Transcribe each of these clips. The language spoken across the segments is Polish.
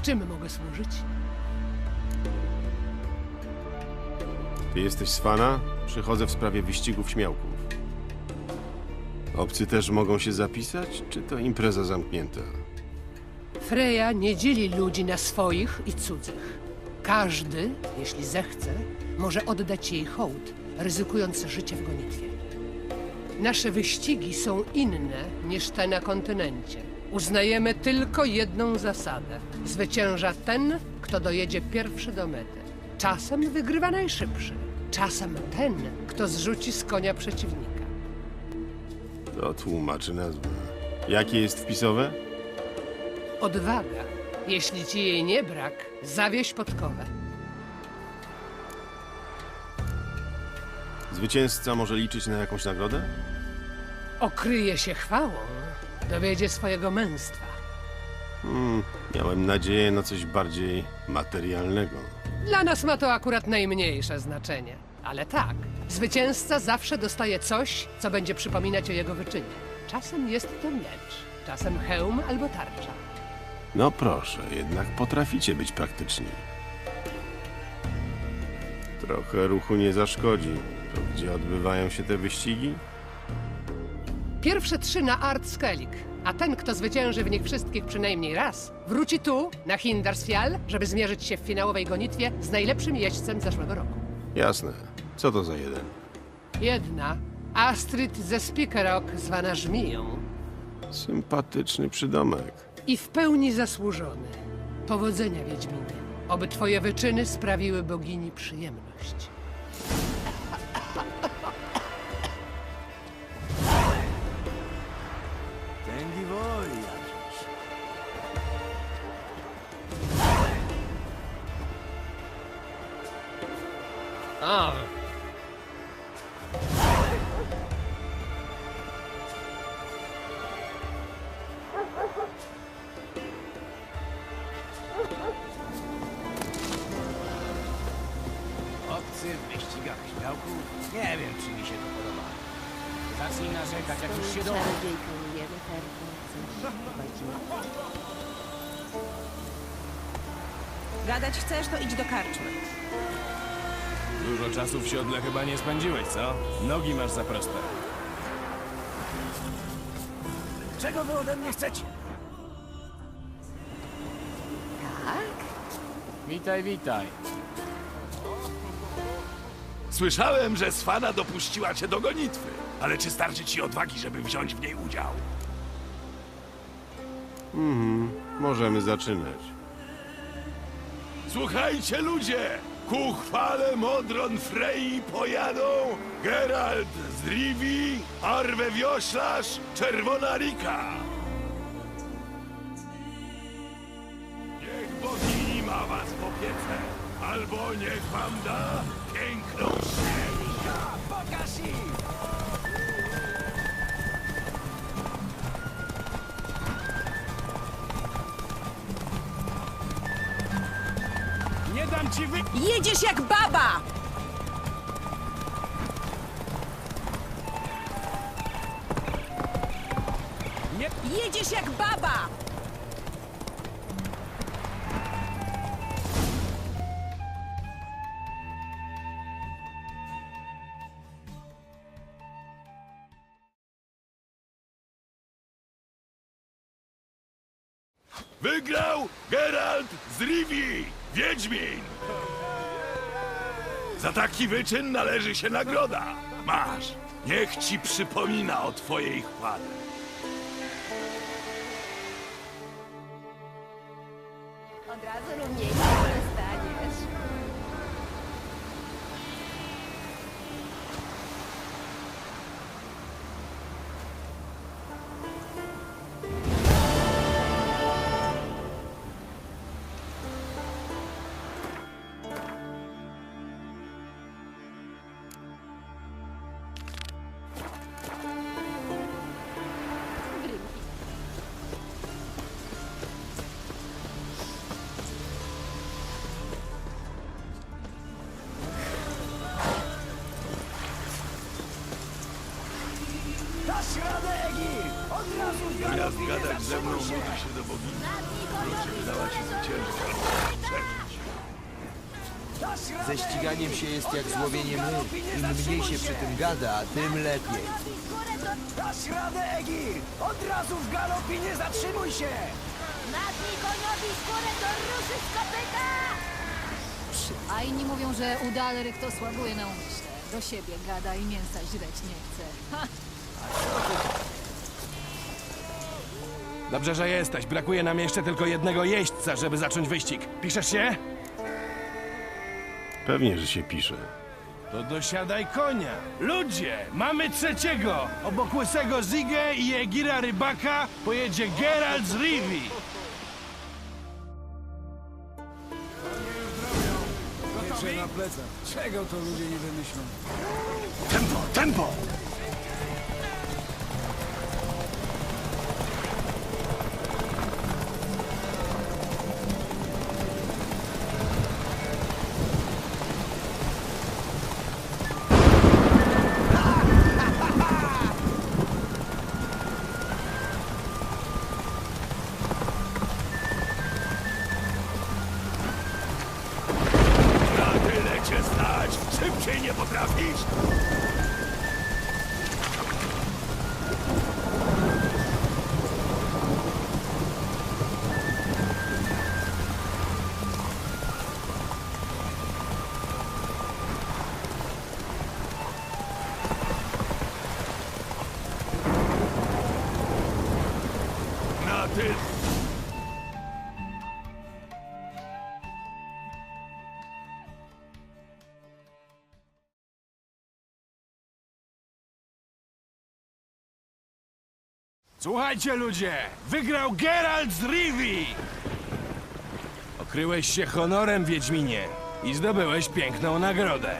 W czym mogę służyć? Ty jesteś z fana? Przychodzę w sprawie wyścigów śmiałków. Obcy też mogą się zapisać, czy to impreza zamknięta? Freja nie dzieli ludzi na swoich i cudzych. Każdy, jeśli zechce, może oddać jej hołd, ryzykując życie w gonitwie. Nasze wyścigi są inne niż te na kontynencie. Uznajemy tylko jedną zasadę. Zwycięża ten, kto dojedzie pierwszy do mety. Czasem wygrywa najszybszy, czasem ten, kto zrzuci z konia przeciwnika. To tłumaczy nazwę. Jakie jest wpisowe? Odwaga. Jeśli ci jej nie brak, zawieź podkowę. Zwycięzca może liczyć na jakąś nagrodę? Okryje się chwałą, dowiedzie swojego męstwa. Miałem nadzieję na coś bardziej materialnego. Dla nas ma to akurat najmniejsze znaczenie. Ale tak, zwycięzca zawsze dostaje coś, co będzie przypominać o jego wyczynie. Czasem jest to miecz, czasem hełm albo tarcza. No proszę, jednak potraficie być praktyczni. Trochę ruchu nie zaszkodzi. To gdzie odbywają się te wyścigi? Pierwsze trzy na Art Skellig, a ten, kto zwycięży w nich wszystkich przynajmniej raz, wróci tu, na Hindarsfjall, żeby zmierzyć się w finałowej gonitwie z najlepszym jeźdźcem zeszłego roku. Jasne. Co to za jeden? Jedna, Astrid ze Spikerok, zwana Żmiją, Sympatyczny przydomek. i w pełni zasłużony. Powodzenia, Wiedźminie. Oby twoje wyczyny sprawiły bogini przyjemność. Prendi voi, Asus. Ah, Zacznij narzekać, jak już się. Czarodziejką chodzić. Gadać chcesz, to idź do karczmy. Dużo czasu w siodle chyba nie spędziłeś, co? Nogi masz za proste. Czego wy ode mnie chcecie? Tak? Witaj, witaj. Słyszałem, że Swana dopuściła cię do gonitwy. Ale czy starczy ci odwagi, żeby wziąć w niej udział? Możemy zaczynać. Słuchajcie, ludzie! Ku chwale Modron Frey pojadą Geralt z Rivi, Arwe Wioślarz, Czerwona Rika. Niech bogini ma was w opiece, albo niech wam da Nie dam ci wy... Jedziesz jak baba! Nie... Jedziesz jak baba! Wygrał Geralt z Rivi, Wiedźmin! Za taki wyczyn należy się nagroda. Masz, niech ci przypomina o twojej chwale. Od razu rumieńcem módl się do bogini. Proszę wydała ci zwyciężyć albo przeżyć. Ze ściganiem się jest jak złowienie mysz. Im mniej się przy tym gada, tym lepiej. Dasz radę, Egir! Od razu w galop i nie zatrzymuj się! Matnij koniowi skórę do ruszy z kopyta! A inni mówią, że udaleryk to słabuje na umyśle. Do siebie gada i mięsa źreć nie chce. Ha! Dobrze, że jesteś. Brakuje nam jeszcze tylko jednego jeźdźca, żeby zacząć wyścig. Piszesz się? Pewnie, że się pisze. To dosiadaj konia. Ludzie, mamy trzeciego. Obok łysego Zigę i Egira Rybaka pojedzie Geralt z Rivi. na plecach. Czego to ludzie nie wymyślą? Tempo, tempo! Szybciej nie potrafisz! Słuchajcie ludzie, wygrał Geralt z Rivi! Okryłeś się honorem, Wiedźminie, i zdobyłeś piękną nagrodę.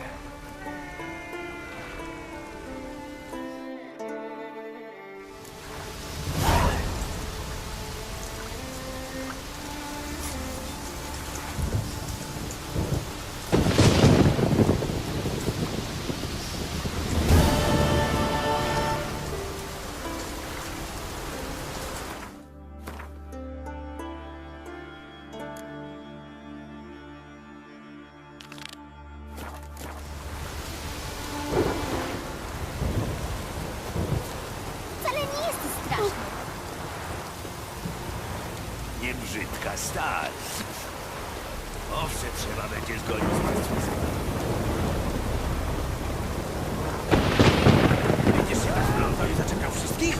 Brzydka stal. Owszem, trzeba będzie zgonić zmartwychwstał. Widzisz się tak wyglądał i zaczekał wszystkich?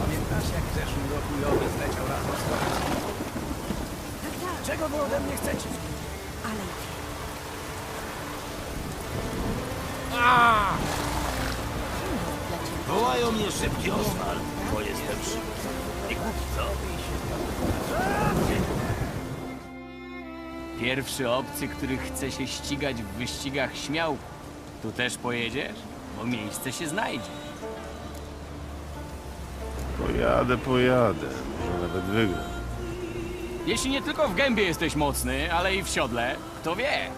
Pamiętasz, jak w zeszłym roku Jowy zleciał razem z tobą? Czego wy ode mnie chcecie? Ale Wołają mnie szybki Oswald, bo jestem szybki. Nie głupi, co? Pierwszy obcy, który chce się ścigać w wyścigach śmiałków. Tu też pojedziesz? Bo miejsce się znajdzie. Pojadę, pojadę. Może nawet wygram. Jeśli nie tylko w gębie jesteś mocny, ale i w siodle, kto wie?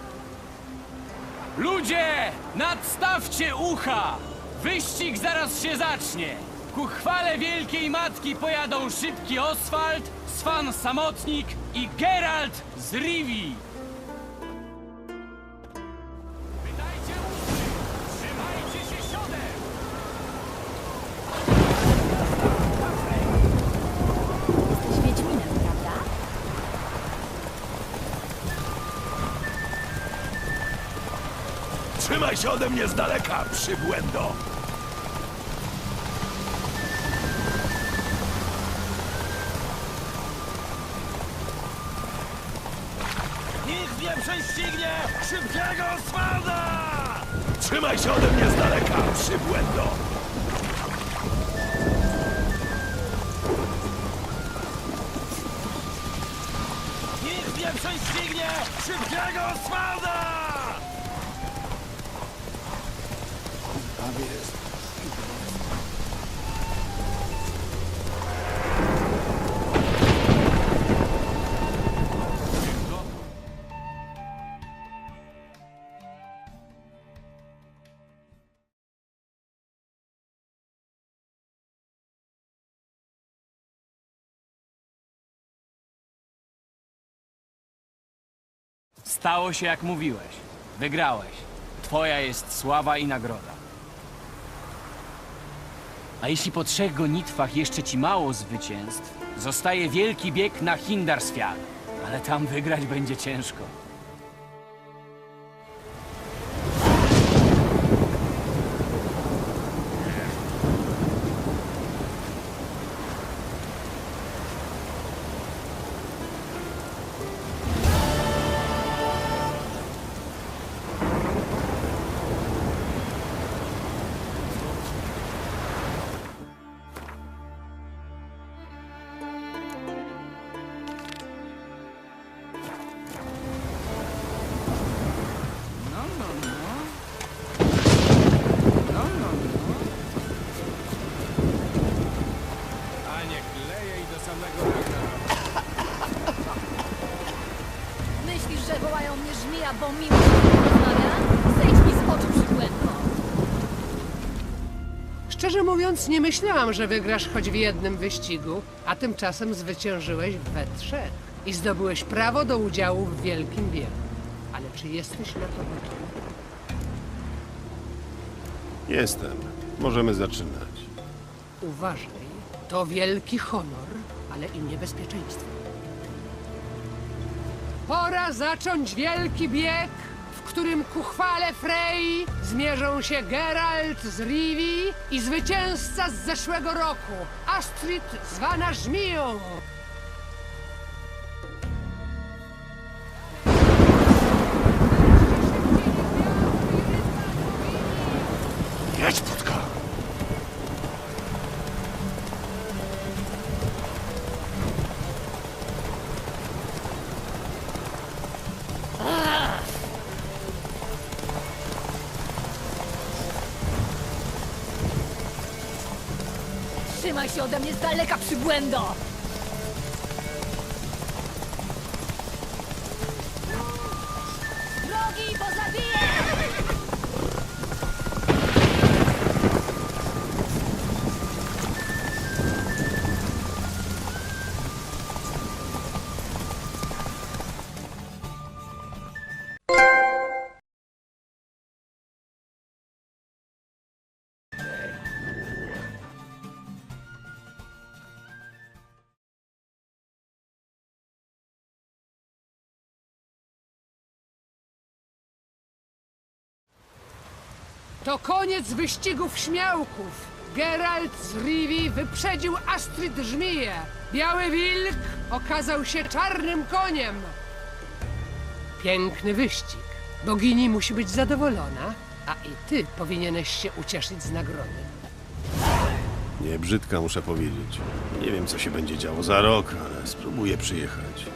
Ludzie! Nadstawcie ucha! Wyścig zaraz się zacznie! Ku chwale Wielkiej Matki pojadą szybki Oswald, Swan Samotnik i Geralt z Rivi! Wydajcie uszy! Trzymajcie się siodeł! Jesteś Wiedźminem, prawda? Trzymaj się ode mnie z daleka, przybłędo! Szybkiego Oswalda! Trzymaj się ode mnie z daleka, przybłędo! Nikt nie prześcignie szybkiego Oswalda! Prawie jest. Stało się jak mówiłeś. Wygrałeś. Twoja jest sława i nagroda. A jeśli po trzech gonitwach jeszcze ci mało zwycięstw, zostaje wielki bieg na Hindarsfjall. Ale tam wygrać będzie ciężko. Szczerze mówiąc, nie myślałam, że wygrasz choć w jednym wyścigu, a tymczasem zwyciężyłeś we trzech i zdobyłeś prawo do udziału w wielkim biegu. Ale czy jesteś na to gotowy? Jestem. Możemy zaczynać. Uważaj, to wielki honor, ale i niebezpieczeństwo. Pora zacząć wielki bieg, którym ku chwale Frey zmierzą się Geralt z Rivi i zwycięzca z zeszłego roku, Astrid zwana Żmiją. Trzymaj się ode mnie z daleka, przybłędo! To koniec wyścigów śmiałków. Geralt z Rivi wyprzedził Astrid Żmiję. Biały Wilk okazał się czarnym koniem. Piękny wyścig. Bogini musi być zadowolona, a i ty powinieneś się ucieszyć z nagrody. Nie brzydka, muszę powiedzieć. Nie wiem, co się będzie działo za rok, ale spróbuję przyjechać.